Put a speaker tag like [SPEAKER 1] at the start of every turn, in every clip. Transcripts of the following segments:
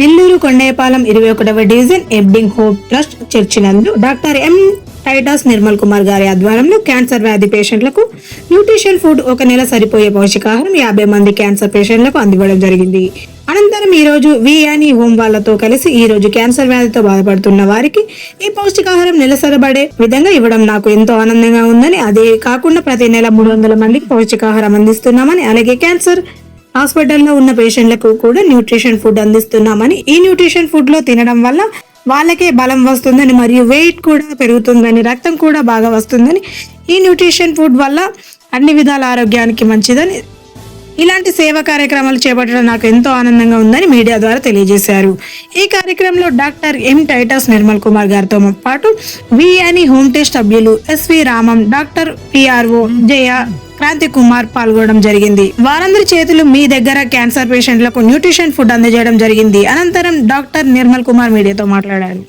[SPEAKER 1] నెల్లూరు కొండేపాలెం ఇరవై ఒకటవ division abiding hope trust church నందు doctor M Titus Nirmal Kumar గారి ఆధ్వర్యంలో క్యాన్సర్ వ్యాధి పేషెంట్లకు న్యూట్రిషన్ ఫుడ్ ఒక నెల సరిపోయే పౌష్టికాహారం యాభై మంది క్యాన్సర్ పేషెంట్లకు అందివ్వడం జరిగింది. అనంతరం ఈ రోజు వియాని హోమ్ వాళ్ళతో కలిసి ఈ రోజు క్యాన్సర్ వ్యాధితో బాధపడుతున్న వారికి ఈ పౌష్టికాహారం నిలసరబడే విధంగా ఇవ్వడం నాకు ఎంతో ఆనందంగా ఉందని అదే కాకుండా ప్రతి నెల మూడు వందల మందికి పౌష్టికాహారం అందిస్తున్నామని అలాగే క్యాన్సర్ హాస్పిటల్లో ఉన్న పేషెంట్లకు కూడా న్యూట్రిషన్ ఫుడ్ అందిస్తున్నామని ఈ న్యూట్రిషన్ ఫుడ్లో తినడం వల్ల వాళ్ళకే బలం వస్తుందని మరియు వెయిట్ కూడా పెరుగుతుందని రక్తం కూడా బాగా వస్తుందని ఈ న్యూట్రిషన్ ఫుడ్ వల్ల అన్ని విధాల ఆరోగ్యానికి మంచిదని ఇలాంటి సేవా కార్యక్రమాలు చేపట్టడం నాకు ఎంతో ఆనందంగా ఉందని మీడియా ద్వారా తెలియజేశారు. ఈ కార్యక్రమంలో doctor M Titus Nirmal Kumar గారితో పాటు వియాని హోమ్ టెస్ట్ సభ్యులు S V Ramam doctor PRO Jaya Kranthi Kumar పాల్గొనడం జరిగింది. వారందరి చేతులు మీ దగ్గర క్యాన్సర్ పేషెంట్లకు న్యూట్రిషన్ ఫుడ్ అందజేయడం జరిగింది. అనంతరం డాక్టర్ నిర్మల్ కుమార్ మీడియాతో మాట్లాడారు.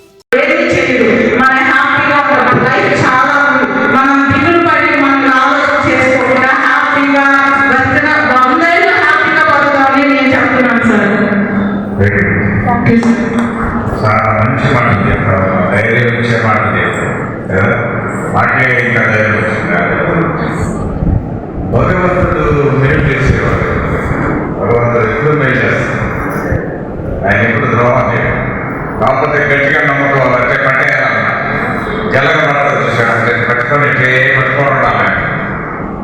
[SPEAKER 2] చాలా
[SPEAKER 3] మంచి మాటలు చెప్పారు ధైర్యం ఇచ్చే మాటలు చెప్పారు కదా మాకే ఇంకా ధైర్యం వచ్చింది భగవంతుడు మేలు చేసేవాడు భగవంతుడు ఎప్పుడు మేలు చేస్తాడు ఆయన ఎప్పుడు ద్రోహం చేయడు కాకపోతే గట్టిగా నమ్మకం వచ్చే పట్టేయాలన్న జలగ పడతాడు చూసాడు అంటే పట్టుకొని ఇట్లే పట్టుకొని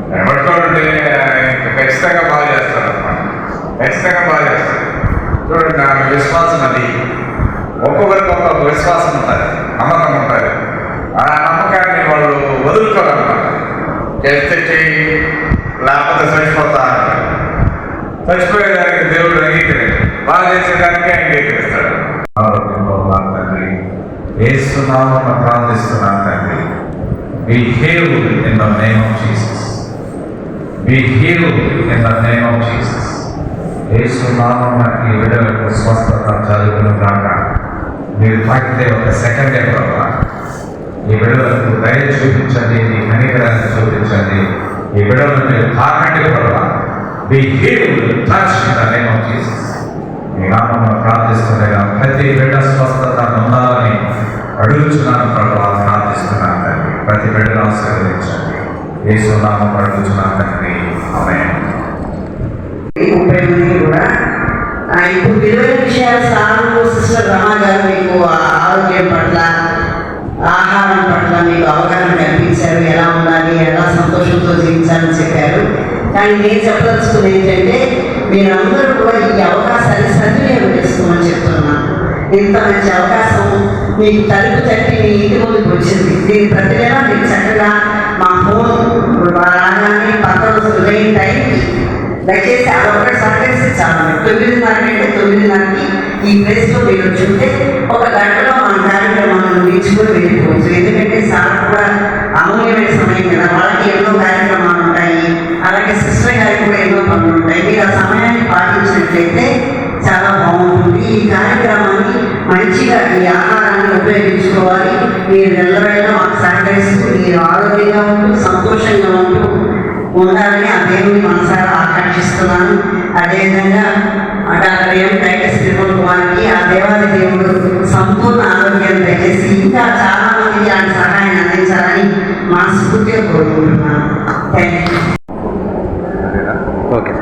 [SPEAKER 3] ఆయన పట్టుకొని ఆయన ఖచ్చితంగా బాగా చేస్తాడు అనమాట ఖచ్చితంగా బాగా చేస్తాడు చూడండి ఆమె విశ్వాసం అది. ఒక్కొక్కరికి ఒక్కొక్క విశ్వాసం ఉంటుంది నమ్మకం ఉంటుంది ఆ నమ్మకాన్ని వాళ్ళు వదులుకోరన్నమాట చేస్తే చెయ్యి లేకపోతే చచ్చిపోతా చచ్చిపోయేదానికి దేవుడు అంగీకరించాడు. బాగా చేసేదానికి అంగీకరిస్తాడు. తండ్రి ఏస్తున్నామని ప్రార్థిస్తున్నాను తండ్రి. Be healed in the name of Jesus. Be healed in the name of Jesus. ఏసునామకి విడుదలకు స్వస్థత జరుగును కాక మీరు తాకితే ఒక సెకండే ప్రభావ ఈ విడుదలకు దయ చూపించండి మీ కనికరాన్ని చూపించండి. ఈ విడుదలను మీరు తాకండి ప్రభావ be healed touch in the name of Jesus మీ నామంలో ప్రార్థిస్తుండగా ప్రతి బిడ్డ స్వస్థత ఉండాలని అడుగుచున్నాను ప్రభావ ప్రార్థిస్తున్నాను తండ్రి. ప్రతి బిడ్డను ఆశీర్వదించండి. ఏ సున్నామం అడుగుచున్నాను తండ్రి. ఆమె
[SPEAKER 4] ముప్పై కూడా ఇప్పుడు విలువైన విషయాలు సార్లు సిస్టర్ రమా గారు మీకు ఆరోగ్యం పట్ల ఆహారం పట్ల మీకు అవగాహన కల్పించారు. ఎలా ఉండాలి ఎలా సంతోషంతో జీవించాలని చెప్పారు. కానీ నేను చెప్పదలుచుకుంది ఏంటంటే మీరందరూ కూడా ఈ అవకాశాన్ని సద్వినియోగం చేసుకోమని చెప్తున్నాను ఇంత మంచి అవకాశం మీకు తలుపు తట్టి మీ ఇంటి ముందుకు వచ్చింది. దీని ప్రతి నెల మీకు ఈ ఈ ప్లేస్లో మీరు వచ్చి ఒక గంటలో మన కార్యక్రమాలను ముగించుకొని వెళ్ళిపోవచ్చు. ఎందుకంటే సార్ కూడా అమూల్యమైన సమయం కదా. వాళ్ళకి ఎన్నో కార్యక్రమాలు ఉంటాయి. అలాగే సిస్టర్ గారికి కూడా ఎన్నో పనులు ఉంటాయి. మీరు ఆ సమయాన్ని పాటించినట్లయితే చాలా బాగుంటుంది. ఈ కార్యక్రమాన్ని మంచిగా ఈ ఆహారాన్ని ఉపయోగించుకోవాలి. మీరు నెలవేళ మాకు సహకరిస్తూ మీరు ఆరోగ్యంగా ఉంటూ సంతోషంగా ఉంటూ ఉండాలని ఆ దేవుని మనసారా ఆకాంక్షిస్తున్నాను. అదేవిధంగా ఆ డాక్టర్ ఎం టైటస్ దేవాది దేవుడు సంపూర్ణ ఆరోగ్యం దయచేసి ఇంకా చాలా మందికి ఆయన సహాయం అందించాలని మనస్ఫూర్తిగా కోరుకుంటున్నాను. Thank
[SPEAKER 3] okay.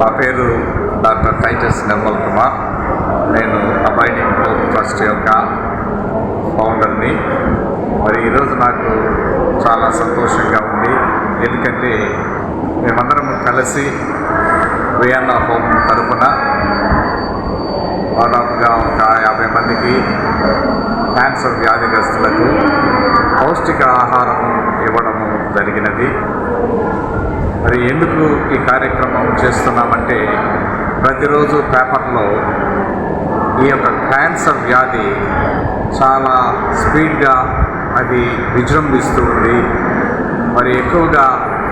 [SPEAKER 3] నా పేరు డాక్టర్ టైటస్ నిర్మల్ కుమార్. నేను అబాయిడింగ్ హోప్ ట్రస్ట్ యొక్క ఫౌండర్ని. మరి ఈరోజు నాకు చాలా సంతోషంగా ఉంది. ఎందుకంటే మేమందరం కలిసి వియన్నా హోమ్ తరఫున దాదాపుగా ఒక యాభై మందికి క్యాన్సర్ వ్యాధిగ్రస్తులకు పౌష్టిక ఆహారం ఇవ్వడము జరిగినది. మరి ఎందుకు ఈ కార్యక్రమం చేస్తున్నామంటే ప్రతిరోజు పేపర్లో ఈ యొక్క క్యాన్సర్ వ్యాధి చాలా స్పీడ్గా అది విజృంభిస్తూ ఉంది. మరి ఎక్కువగా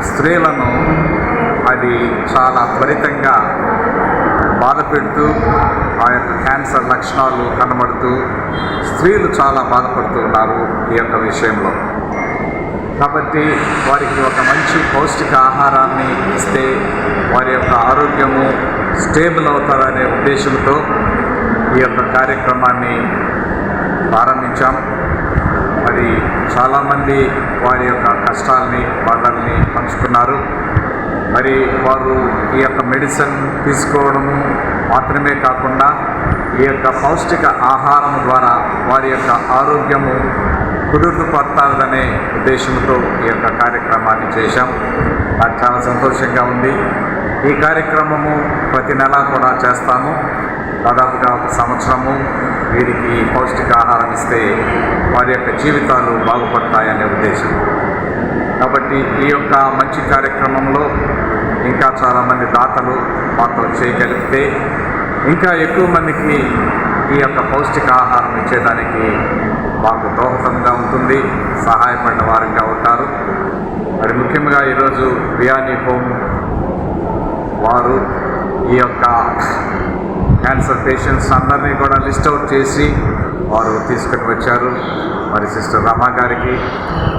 [SPEAKER 3] స్త్రీలను అది చాలా త్వరితంగా బాధ పెడుతూ ఆ యొక్క క్యాన్సర్ లక్షణాలు కనబడుతూ స్త్రీలు చాలా బాధపడుతూ ఉన్నారు ఈ యొక్క విషయంలో. కాబట్టి వారికి ఒక మంచి పౌష్టిక ఆహారాన్ని ఇస్తే వారి యొక్క ఆరోగ్యము స్టేబుల్ అవుతుందనే ఉద్దేశంతో ఈ యొక్క కార్యక్రమాన్ని ప్రారంభించాం. మరి చాలామంది వారి యొక్క కష్టాలని బాధల్ని పంచుకున్నారు. మరి వారు ఈ యొక్క మెడిసిన్ తీసుకోవడము మాత్రమే కాకుండా ఈ యొక్క పౌష్టిక ఆహారం ద్వారా వారి యొక్క ఆరోగ్యము కుదురుపడతాదనే ఉద్దేశంతో ఈ యొక్క కార్యక్రమాన్ని చేశాం. నాకు చాలా సంతోషంగా ఉంది. ఈ కార్యక్రమము ప్రతి నెల కూడా చేస్తాము. దాదాపుగా ఒక సంవత్సరము వీరికి పౌష్టికాహారం ఇస్తే వారి యొక్క జీవితాలు బాగుపడతాయనే ఉద్దేశం. కాబట్టి ఈ యొక్క మంచి కార్యక్రమంలో ఇంకా చాలామంది దాతలు మాతో చేయగలిగితే ఇంకా ఎక్కువ మందికి ఈ యొక్క పౌష్టికాహారం ఇచ్చేదానికి మాకు దోహదంగా ఉంటుంది సహాయపడిన వారంగా ఉంటారు. మరి ముఖ్యంగా ఈరోజు బియానీ హోమ్ వారు ఈ యొక్క క్యాన్సర్ పేషెంట్స్ అందరినీ కూడా లిస్ట్ అవుట్ చేసి వారు తీసుకుని వచ్చారు. మరి సిస్టర్ రమా గారికి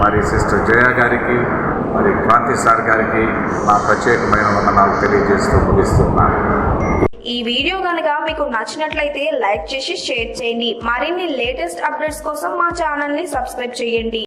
[SPEAKER 3] మరి సిస్టర్ జయ గారికి మరి క్రాంతి సార్ గారికి నా ప్రత్యేకమైన వందనాలు తెలియజేస్తూ ముగిస్తున్నాను
[SPEAKER 5] ఈ వీడియో కనుక మీకు నచ్చినట్లయితే లైక్ చేసి షేర్ చేయండి. మరిన్ని లేటెస్ట్ అప్డేట్స్ కోసం మా ఛానల్ని సబ్స్క్రైబ్ చేయండి.